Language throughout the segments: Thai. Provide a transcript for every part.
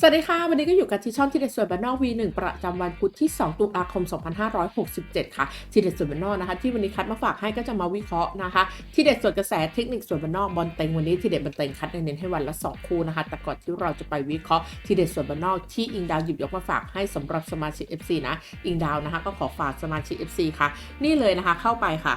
สวัสดีค่ะ วันนี้ก็อยู่กับทีช่องที่เด็ดสวยบ้านนอก V1 ประจำวันพุธที่ 2 ตุลาคม 2567 ค่ะทีเด็ดสวยบ้านนอกนะคะ ที่วันนี้คัดมาฝากให้ก็จะมาวิเคราะห์นะคะทีเด็ดส่วนกระแสเทคนิคสวยบ้านนอกบอลเต็งวันนี้ทีเด็ดบอลเต็งคัดเน้นให้วันละ 2 คู่นะคะ แต่ก่อนที่เราจะไปวิเคราะห์ทีเด็ดสวยบ้านนอกที่อิงดาวหยิบยกมาฝากให้สำหรับสมาชิก FC นะอิงดาวนะคะก็ขอฝากสมาชิก FC ค่ะ นี่เลยนะคะเข้าไปค่ะ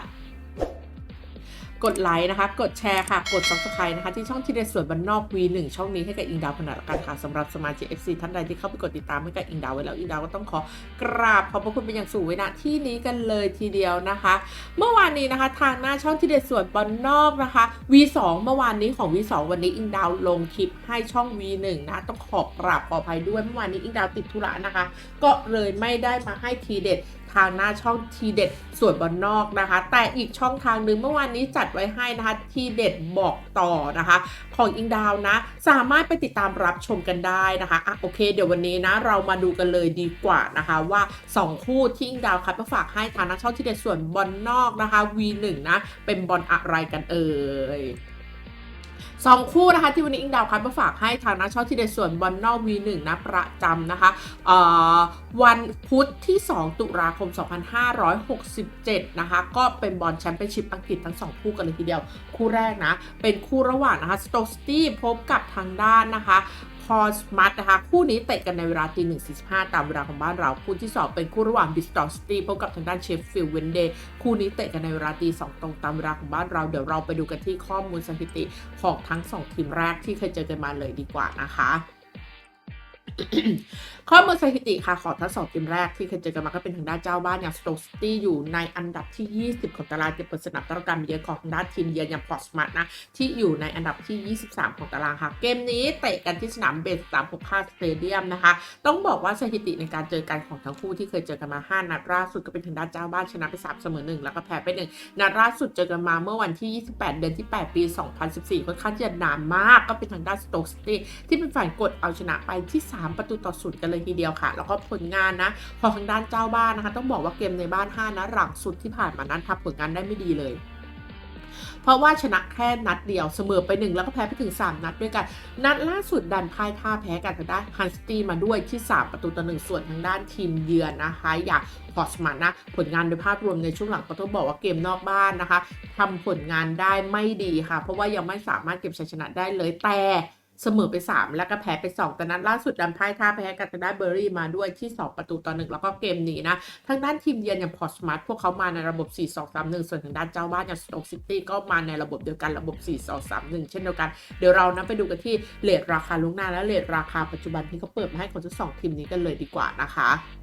กดไลค์นะคะ กดแชร์ค่ะ กด subscribe นะคะ ที่ช่องที่เด็ดสวนบันนอก V1 ช่องนี้ให้กับอิงดาวขนาดละกันค่ะสำหรับสมาชิก FC ท่านใดที่เข้าไปกดติดตามให้กับอิงดาวไว้แล้วอิงดาวก็ต้องขอกราบขอบพระคุณเป็นอย่างสูงไว้ณที่นี้กันเลยทีเดียวนะคะ เมื่อวานนี้นะคะ ทางหน้าช่องที่เด็ดสวนบันนอกนะคะ V2 เมื่อวานนี้ของ V2 วันนี้อิงดาวลงคลิปให้ช่อง V1 นะต้องขอกราบขออภัยด้วยเมื่อวานนี้อิงดาวติดธุระนะคะ ก็เลยไม่ได้มาให้ทีเด็ด ทางหน้าช่องทีเด็ดส่วนบนนอกนะคะ แต่อีกช่องทางหนึ่งเมื่อวานนี้จัดไว้ให้นะคะทีเด็ดบอกต่อนะคะ ของอิงดาวนะ สามารถไปติดตามรับชมกันได้นะคะอะโอเค เดี๋ยววันนี้นะเรามาดูกันเลยดีกว่านะคะ ว่า 2 คู่ที่อิงดาวคัดมาฝากให้ทางหน้าช่องทีเด็ดส่วนบอลนอกนะคะ V1 นะเป็นบอลอะไรกันเอ่ย สองคู่นะคะที่วันนี้อิงดาวคัดมาฝากให้ทางนักช่องที่ในส่วนบอลนอก V1 นะประจำนะคะวันพุธที่ 2 ตุลาคม 2567 นะคะ ก็เป็นบอลแชมเปี้ยนชิพอังกฤษทั้ง 2 คู่กันเลยทีเดียว คู่แรกนะ เป็นคู่ระหว่างนะคะสโตสตี้พบกับทางด้านนะคะ สมัตนะคะ คู่นี้เตะกันในเวลาตีหนึ่งสี่สิบห้าตามเวลาของบ้านเรา คู่ที่2เป็นคู่ระหว่างบิสตอสตี้พบกับทางด้านเชฟฟิลด์เวนเดย์คู่นี้เตะกันในเวลาตีสองตรงตามเวลาของบ้านเราเดี๋ยวเราไปดูกันที่ข้อมูลสถิติของทั้งสองทีมแรกที่เคยเจอกันมาเลยดีกว่านะคะ ข้อมูลสถิติค่ะ ขอทั้งสองทีมแรกที่เคยเจอกันมาก็เป็นทางด้านเจ้าบ้านอย่างสโตสตี้อยู่ในอันดับที่ 20 ของตารางเก็บผลสนับต้อการเยือนของทางด้านทีมเยือนอย่างพอสมัตนะ ที่อยู่ในอันดับที่ 23 ของตารางค่ะ เกมนี้เตะกันที่สนามเบส365สเตเดียมนะคะ ต้องบอกว่าสถิติในการเจอกันของทั้งคู่ที่เคยเจอกันมา 5 นัดล่าสุดก็เป็นทางด้านเจ้าบ้านชนะไป3เสมอ1แล้วก็แพ้ไป1นัดล่าสุดเจอกันมาเมื่อวันที่ 28 เดือนที่ 8 ปี 2014 ค่อนข้างจะนานมาก ก็เป็นทางด้านสโตสตี้ที่เป็นฝ่ายกดเอาชนะไปที่3ประตูต่อศูนย์กันเลยทีเดียวค่ะ แล้วก็ผลงานนะพอทางด้านเจ้าบ้านนะคะ ต้องบอกว่าเกมในบ้าน 5นัดหลังสุดที่ผ่านมานั้นทำผลงานได้ไม่ดีเลยเพราะว่าชนะแค่นัดเดียวเสมอไปหนึ่งแล้วก็แพ้ไปถึง 3 นัดด้วยกัน นัดล่าสุดดันพ่ายท่าแพ้กันทางด้านฮันสตีมาด้วยที่ 3 ประตูต่อหนึ่งส่วนทางด้านทีมเยือนนะคะ อย่างพอสมันนะ ผลงานโดยภาพรวมในช่วงหลังก็ต้องบอกว่าเกมนอกบ้านนะคะทำผลงานได้ไม่ดีค่ะ เพราะว่ายังไม่สามารถเก็บชัยชนะได้เลยแต่ เสมอไป 3 แล้วก็แพ้ไป 2 แต่นั้นล่าสุดดันพ่ายท่าแพ้กับทางด้านเบอร์รี่มาด้วยที่ 2 ประตูต่อหนึ่งแล้วก็เกมนี้นะทางด้านทีมเยือนอย่างพอร์ตสมาร์ทพวกเขามาในระบบ 4 2 3 1 ส่วนทางด้านเจ้าบ้านอย่างสโตกซิตี้ก็มาในระบบเดียวกันระบบ 4 2 3 1 เช่นเดียวกัน เดี๋ยวเรานะไปดูกันที่เลทราคาล่วงหน้าและเลทราคาปัจจุบันที่เขาเปิดมาให้คนทั้งสองทีมนี้กันเลยดีกว่านะคะ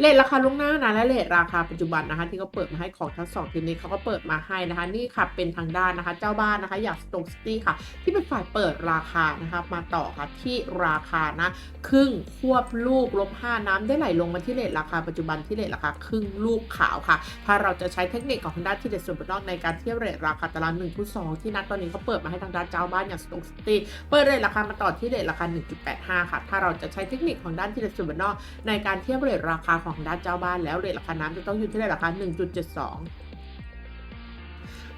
เลทราคาล่วงหน้านะและเลทราคาปัจจุบันนะคะ ที่เขาเปิดมาให้ของทั้งสองทีมนี้เขาก็เปิดมาให้นะคะ นี่ค่ะเป็นทางด้านนะคะ เจ้าบ้านนะคะอย่างสโตกซิตี้ค่ะ ที่เป็นฝ่ายเปิดราคานะคะมาต่อค่ะที่ราคานะครึ่งควบลูกลบ5น้ำได้ไหลลงมาที่เลทราคาปัจจุบันที่เลทราคาครึ่งลูกขาวค่ะ ถ้าเราจะใช้เทคนิคของทางด้านที่เด็ดส่วนบนนอกในการเทียบเรทราคาตาราง1คู่2ที่นัดตอนนี้เขาเปิดมาให้ทางด้านเจ้าบ้านอย่างสโตกซิตี้เปิดเรทราคามาต่อที่เรทราคา 1.85 ค่ะ ถ้าเราจะใช้เทคนิคของด้านที่เด็ดส่วนบนนอกในการเทียบเรทราคาของด้านเจ้าบ้านแล้วเรทราคาน้ำจะต้องอยู่ที่เรทราคา1.72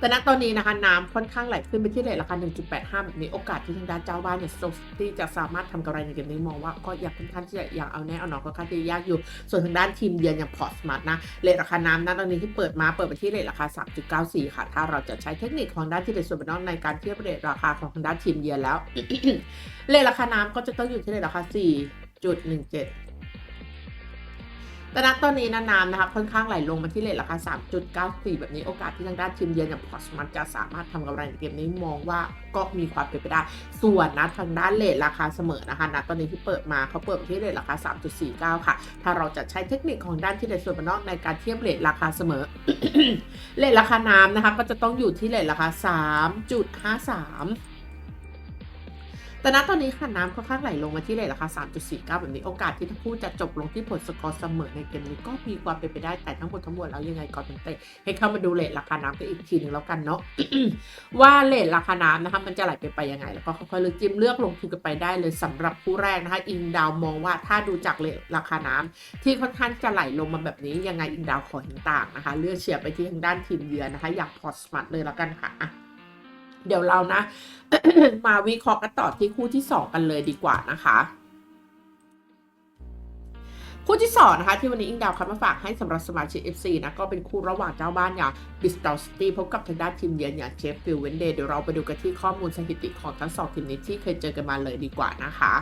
แต่ณตอนนี้นะคะน้ำค่อนข้างไหลขึ้นไปที่เรทราคา 1.85 แบบนี้โอกาสที่ทางด้านเจ้าบ้านเนี่ยโซฟตี้จะสามารถทำกำไรในเกมนี้มองว่าก็ยังค่อนข้างที่จะยังเอาแน่เอาหนอค่อนข้างที่ยากอยู่ ส่วนทางด้านทีมเยือนอย่างพอร์ตสมาร์ทนะเรทราคาน้ำณตอนนี้ที่เปิดมาเปิดไปที่เรทราคา 3.94 ค่ะ ถ้าเราจะใช้เทคนิคของด้านที่เป็นส่วนบนนอกในการเทียบเรทราคาของทางด้านทีมเยือนแล้วเรทราคาน้ำก็จะต้องอยู่ที่เรทราคา 4.17 แต่ณตอนนี้นะน้ำนะคะค่อนข้างไหลลงมาที่เลทราคา 3.94 แบบนี้โอกาสที่ทางด้านทีมเยือนอย่างพอร์ตมันจะสามารถทำกำไรในเกมนี้มองว่าก็มีความเป็นไปได้ ส่วนนะทางด้านเลทราคาเสมอนะคะณตอนนี้ที่เปิดมาเขาเปิดที่เลทราคา 3.49 ค่ะ ถ้าเราจะใช้เทคนิคของด้านที่เลทส่วนบนนอกในการเทียบเลทราคาเสมอ เลทราคาน้ำนะคะก็จะต้องอยู่ที่เลทราคา 3.53 แต่ณตอนนี้ค่ะน้ำค่อนข้างไหลลงมาที่เลทราคา3.49 แบบนี้โอกาสที่ทั้งคู่จะจบลงที่ผลสกอร์เสมอในเกมนี้ก็มีความเป็นไปได้แต่ทั้งหมดทั้งมวลแล้วยังไงก่อนเป็นเตะให้เข้ามาดูเลทราคาน้ำกันอีกทีหนึ่งแล้วกันเนาะว่าเลทราคาน้ำนะคะมันจะไหลไปไปยังไง แล้วก็ค่อยๆเลือกจิ้มเลือกลงทุนกันไปได้เลยสำหรับคู่แรกนะคะอิงดาวมองว่าถ้าดูจากเลทราคาน้ำที่ค่อนข้างจะไหลลงมาแบบนี้ยังไงอิงดาวขอเห็นต่างนะคะ เลือกเชียร์ไปที่ทางด้านทีมเยือนนะคะ อย่างพอสมาร์ทเลยแล้วกันค่ะ เดี๋ยวเรานะ มาวิเคราะห์กันต่อที่คู่ที่2กันเลยดีกว่านะคะคู่ที่สองนะคะที่วันนี้อิงดาวคัดมาฝากให้สำหรับสมาชิก FC นะก็เป็นคู่ระหว่างเจ้าบ้านอย่างบิสตอลสตีพบกับทางด้านทีมเยือนอย่างเชฟฟิลด์เวนเดย์เดี๋ยวเราไปดูกันที่ข้อมูลสถิติของทั้งสองทีมนี้ที่เคยเจอกันมาเลยดีกว่านะคะ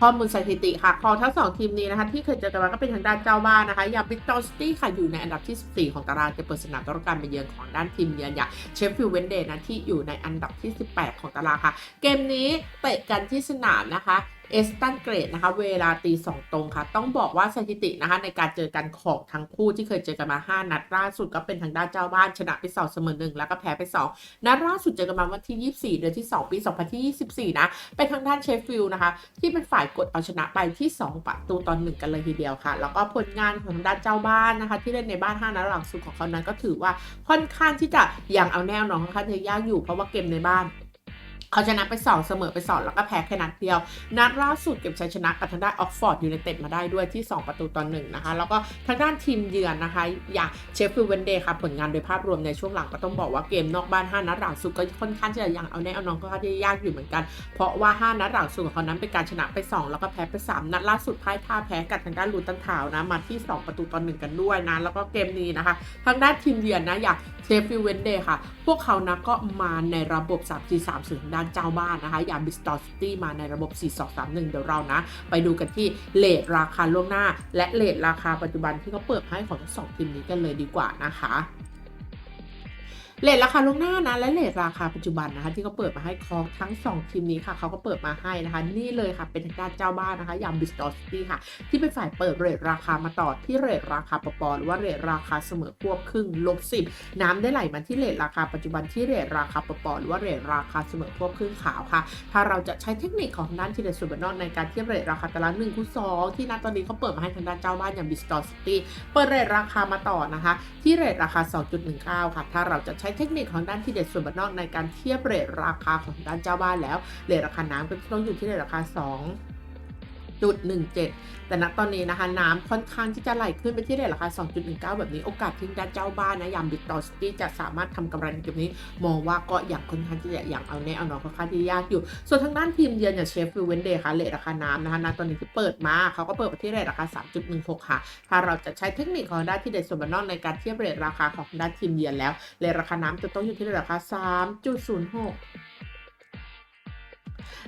ข้อมูลสถิติค่ะของทั้งสองทีมนี้นะคะ ที่เคยเจอกันมาก็เป็นทางด้านเจ้าบ้านนะคะ อย่างบิสตอลสตีค่ะ อยู่ในอันดับที่ 14 ของตารางจะเปิดสนามต้อนรับการไปเยือนของด้านทีมเยือนอย่างเชฟฟิลด์เวนเดย์นะที่อยู่ในอันดับที่ 18 ของตารางค่ะ เกมนี้เตะกันที่สนามนะคะ เอสตันเกรดนะคะ เวลาตีสองตรงค่ะ ต้องบอกว่าสถิตินะคะ ในการเจอกันของทั้งคู่ที่เคยเจอกันมา 5 นัดล่าสุดก็เป็นทางด้านเจ้าบ้านชนะไป2เสมอหนึ่งแล้วก็แพ้ไป 2 นัดล่าสุดเจอกันมาวันที่ 24 เดือนที่ 2 ปี 2024 นะ เป็นทางด้านเชฟฟิลด์นะคะ ที่เป็นฝ่ายกดเอาชนะไปที่ 2 ประตูตอนหนึ่งกันเลยทีเดียวค่ะ แล้วก็ผลงานของทางด้านเจ้าบ้านนะคะ ที่เล่นในบ้าน 5 นัดหลังสุดของเขานั้นก็ถือว่าค่อนข้างที่จะยังเอาแนวนองค่อนข้างจะยากอยู่เพราะว่าเกมในบ้าน เขาชนะไป 2 เสมอไป 2 แล้วก็แพ้แค่นัดเดียว นัดล่าสุดเก็บชัยชนะกับทางด้านออกฟอร์ดยูไนเต็ดมาได้ด้วยที่ 2 ประตูต่อหนึ่งนะคะ แล้วก็ทางด้านทีมเยือนนะคะ อย่างเชฟฟิลด์เวนเดย์ค่ะ ผลงานโดยภาพรวมในช่วงหลังก็ต้องบอกว่าเกมนอกบ้าน 5 นัดหลังสุดก็ค่อนข้างจะยังเอาแน่เอานอนก็ค่อนข้างยากอยู่เหมือนกัน เพราะว่า 5 นัดหลังสุดของเขานั้นเป็นการชนะไป 2 แล้วก็แพ้ไป 3 นัดล่าสุดพ่ายท่าแพ้กับทางด้านลูตันทาวน์นะมาที่ 2 ประตูต่อหนึ่งกันด้วยนะแล้วก็เกมนี้นะคะทางด้านทีมเยือนนะอย่างเชฟฟิลด์เวนเดย์ค่ะ พวกเขานะก็มาในระบบ3 4 3 0ด้านเจ้าบ้านนะคะ อย่างบิสตอร์ซิตี้มาในระบบ 4 2 3 1 เดี๋ยวเรานะ ไปดูกันที่เลทราคาล่วงหน้า และเลทราคาปัจจุบันที่เขาเปิดให้ของทั้งสองทีมนี้กันเลยดีกว่านะคะ เลทราคาล่วงหน้านะและเลทราคาปัจจุบันนะคะที่เขาเปิดมาให้ของทั้ง 2 ทีมนี้ค่ะเขาก็เปิดมาให้นะคะ นี่เลยค่ะเป็นทางด้านเจ้าบ้านนะคะยางบิสตอร์ซิตี้ค่ะ ที่เป็นฝ่ายเปิดเรทราคามาต่อที่เรทราคาปปหรือว่าเรทราคาเสมอควบครึ่งลบสิบน้ำได้ไหลมาที่เรทราคาปัจจุบันที่เรทราคาปปหรือว่าเรทราคาเสมอควบครึ่งขาวค่ะ ถ้าเราจะใช้เทคนิคของด้านทีเดสูบนอกในการเทียบเรทราคาตารางหนึ่งคูณสองที่นัดตอนนี้เขาเปิดมาให้ทางด้านเจ้าบ้านอย่างบิสตอร์ซิตี้เปิดเรทราคามาต่อนะคะ ที่เรทราคา 2.19 ค่ะ ถ้าเราจะใช้เทคนิคของด้านที่เด็ดส่วนบันนอกในการเทียบเรทราคาของด้านเจ้าบ้านแล้วเรทราคาน้ำก็ต้องอยู่ที่เรทราคา 2 2.17 แต่ณตอนนี้นะคะน้ำค่อนข้างที่จะไหลขึ้นไปที่เรทราคา 2.19 แบบนี้โอกาสที่ด้านเจ้าบ้านนะยางบิตตอสตี้จะสามารถทำกำไรในเกมนี้ มองว่าก็อย่างค่อนข้างที่จะอย่างเอาแน่เอานอนค่อนข้างที่ยากอยู่ ส่วนทางด้านทีมเยือนอย่างเชฟฟิลเวนเดย์ค่ะเรทราคาน้ำนะคะณตอนนี้ที่เปิดมาเขาก็เปิดไปที่เรทราคา 3.16 ค่ะ ถ้าเราจะใช้เทคนิคของด้านที่เด็ดส่วนบนนอกในการเทียบเรทราคาของด้านทีมเยือนแล้วเรทราคาน้ำจะต้องอยู่ที่เรทราคา 3.06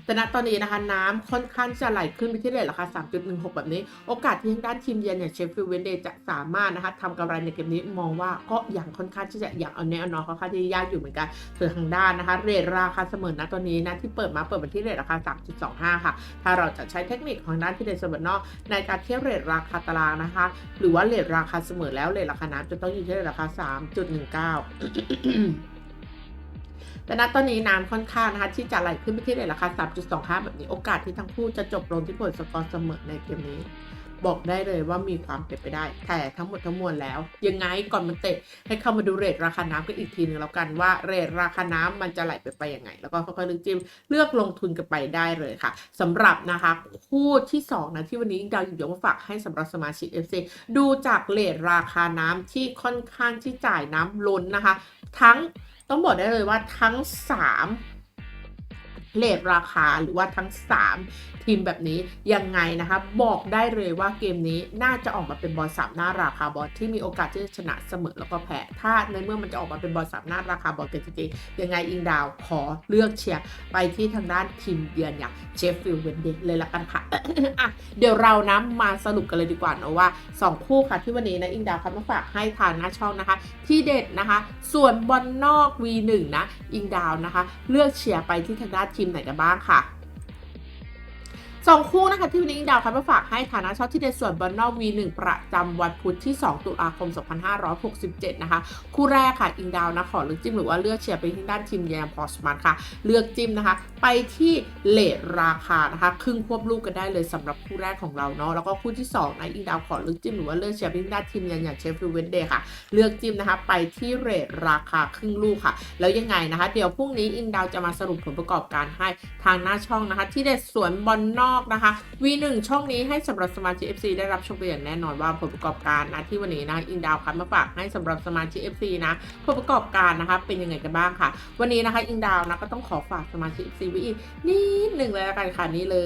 แต่ณตอนนี้นะคะน้ำค่อนข้างจะไหลขึ้นไปที่เรทราคา 3.16 แบบนี้ โอกาสที่ทางด้านทีมเยือนอย่างเชฟฟิลด์เวนเดย์จะสามารถนะคะทำกำไรในเกมนี้มองว่าก็อย่างค่อนข้างที่จะอย่างเอาแน่เอานอนค่อนข้างที่จะยากอยู่เหมือนกันส่วนทางด้านนะคะเรทราคาเสมอณตอนนี้นะที่เปิดมาเปิดมาที่เรทราคา 3.25 ค่ะ ถ้าเราจะใช้เทคนิคของด้านที่เดนสมนอกในการเทียบเรทราคาตารางนะคะ หรือว่าเรทราคาเสมอแล้วเรทราคาน้ำจะต้องอยู่ที่เรทราคา 3.19 แต่ณตอนนี้น้ำค่อนข้างนะคะที่จะไหลขึ้นไปที่เรทราคา 3.25 แบบนี้โอกาสที่ทั้งคู่จะจบลงที่ผลสกอร์เสมอในเกมนี้ บอกได้เลยว่ามีความเป็นไปได้ แต่ทั้งหมดทั้งมวลแล้ว ยังไงก่อนมันเตะให้เข้ามาดูเรทราคาน้ำกันอีกทีหนึ่งแล้วกันว่าเรทราคาน้ำมันจะไหลไปไปยังไง แล้วก็ค่อยๆเลือกจิ้มเลือกลงทุนกันไปได้เลยค่ะสำหรับนะคะคู่ที่สองนะที่วันนี้ดาวหยิบยกมาฝากให้สำหรับสมาชิก FC ดูจากเรทราคาน้ำที่ค่อนข้างที่จ่ายน้ำล้นนะคะ ทั้งต้องบอกได้เลยว่าทั้ง 3 เลทราคาหรือว่าทั้ง 3 ทีมแบบนี้ยังไงนะคะ บอกได้เลยว่าเกมนี้น่าจะออกมาเป็นบอลสามหน้าราคาบอลที่มีโอกาสที่จะชนะเสมอแล้วก็แพ้ถ้าในเมื่อมันจะออกมาเป็นบอลสามหน้าราคาบอลกันจริงๆยังไงอิงดาวขอเลือกเชียร์ไปที่ทางด้านทีมเยือนอย่างเชฟฟิลด์เวนเดเลยละกันค่ะอะ เดี๋ยวเรานะมาสรุปกันเลยดีกว่านะว่า 2 คู่ค่ะที่วันนี้นะอิงดาวคัดมาฝากให้ทางหน้าช่องนะคะ ที่เด็ดนะคะ ส่วนบอลนอก V1 นะอิงดาวนะคะ เลือกเชียร์ไปที่ทางด้านทีีมไหนกันบ้างค่ะ สองคู่นะคะที่วันนี้อิงดาวคัดมาฝากให้ฐานะชอบที่ในส่วนบอลนอก V1 ประจำวันพุธที่ 2 ตุลาคม 2567 นะคะ คู่แรกค่ะ อิงดาวนะขอเลือกจิ้มหรือว่าเลือกเชียร์ไปที่ด้านทีมแยมพอสมาร์ทค่ะ เลือกจิ้มนะคะ ไปที่เลทราคานะคะ ครึ่งควบลูกกันได้เลยสำหรับคู่แรกของเราเนาะแล้วก็คู่ที่2นะอิงดาวขอเลือกจิ้มหรือว่าเลือกเชียร์ไปที่ด้านทีมแยมอย่างเชฟฟิลด์เวนเดย์ค่ะ เลือกจิ้มนะคะ ไปที่เรทราคาครึ่งลูกค่ะ แล้วยังไงนะคะ เดี๋ยวพรุ่งนี้อิงดาวจะมาสรุปผลประกอบการให้ทางหน้าช่องนะคะ ที่เด็ดสวนบอลนอกอกนะคะ V1 ช่องนี้ให้สำหรับสมาชิก FC ได้รับชมกันอย่างแน่นอนว่าผลประกอบการนะที่วันนี้นะอิงดาวคัดมาฝากให้สำหรับสมาชิก FC นะผลประกอบการนะคะเป็นยังไงกันบ้างค่ะ วันนี้นะคะอิงดาวนะก็ต้องขอฝากสมาชิก FC ไว้อีกนิดหนึ่งเลยละกันค่ะนี่เล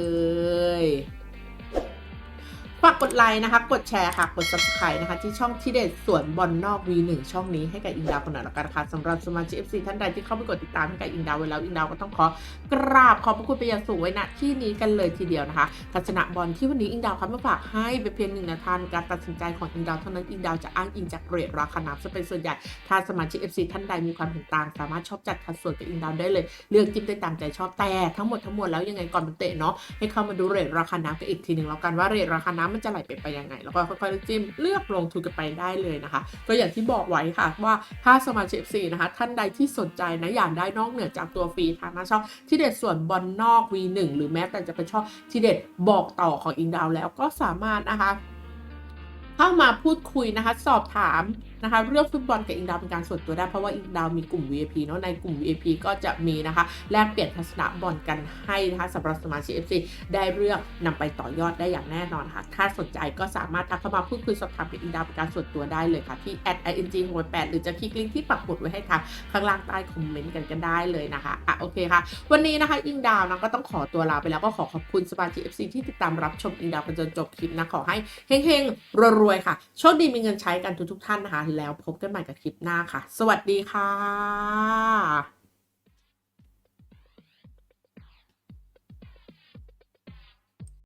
ย ฝากกดไลค์นะคะ กดแชร์ค่ะ กด subscribe นะคะ ที่ช่องที่เด็ดสวนบอลนอก V1 ช่องนี้ให้กับอิงดาวคนหน่อยละกันค่ะสำหรับสมาชิก FC ท่านใดที่เข้าไปกดติดตามให้กับอิงดาวไว้แล้วอิงดาวก็ต้องขอกราบขอบพระคุณไปอย่างสูงไว้ณที่นี้กันเลยทีเดียวนะคะทัศนะบอลที่วันนี้อิงดาวคัดมาฝากให้ไปเพียงหนึ่งนาทานการตัดสินใจของอิงดาวเท่านั้นอิงดาวจะอ้างอิงจากเรทราคาน้ำซะเป็นส่วนใหญ่ถ้าสมาชิก FC ท่านใดมีความเห็นต่าง สามารถชอบจัดคัดส่วนกับอิงดาวได้เลย เลือกจิ้มได้ตามใจชอบแต่ทั้งหมดทั้งมวลแล้วยังไงก่อนมันเตะเนาะให้เข้ามาดูเรทราคาน้ำกันอีกทีหนึ่งแล้วกันว่าเรทราคาน้ำมันจะไหลไปไปยังไง แล้วก็ค่อยๆจิ้มเลือกลงทุนกันไปได้เลยนะคะ ก็อย่างที่บอกไว้ค่ะว่าถ้าสมาชิกสี่นะคะท่านใดที่สนใจนะอยากได้นอกเหนือจากตัวฟรีทางหน้าช่องที่เด็ดส่วนบอลนอก V1 หรือแม้แต่จะเป็นช่องที่เด็ดบอกต่อของอิงดาวแล้วก็สามารถนะคะ เข้ามาพูดคุยนะคะ สอบถาม นะคะเรื่องฟุตบอลกับอิงดาวเป็นการส่วนตัวได้เพราะว่าอิงดาวมีกลุ่ม VIP เนาะในกลุ่ม VIP ก็จะมีนะคะแลกเปลี่ยนทัศนะบอลกันให้นะคะสำหรับสมาชิก FC ได้เรื่องนำไปต่อยอดได้อย่างแน่นอนค่ะ ถ้าสนใจก็สามารถทักเข้ามาพูดคุยสอบถามกับอิงดาวเป็นการส่วนตัวได้เลยค่ะที่ @ing หัวแปดหรือจะคลิกลิงก์ที่ปักหมุดไว้ให้ทางข้างล่างใต้คอมเมนต์กันก็ได้เลยนะคะอะโอเคค่ะ วันนี้นะคะอิงดาวนะก็ต้องขอตัวลาไปแล้วก็ขอขอบคุณสมาชิก FC ที่ติดตามรับชมอิงดาวกันจนจบคลิปนะขอให้เฮงๆรวยๆค่ะโชคดีมีเงินใช้กันทุกๆท่านนะคะแล้วพบกันใหม่กับคลิปหน้าค่ะ สวัสดีค่ะ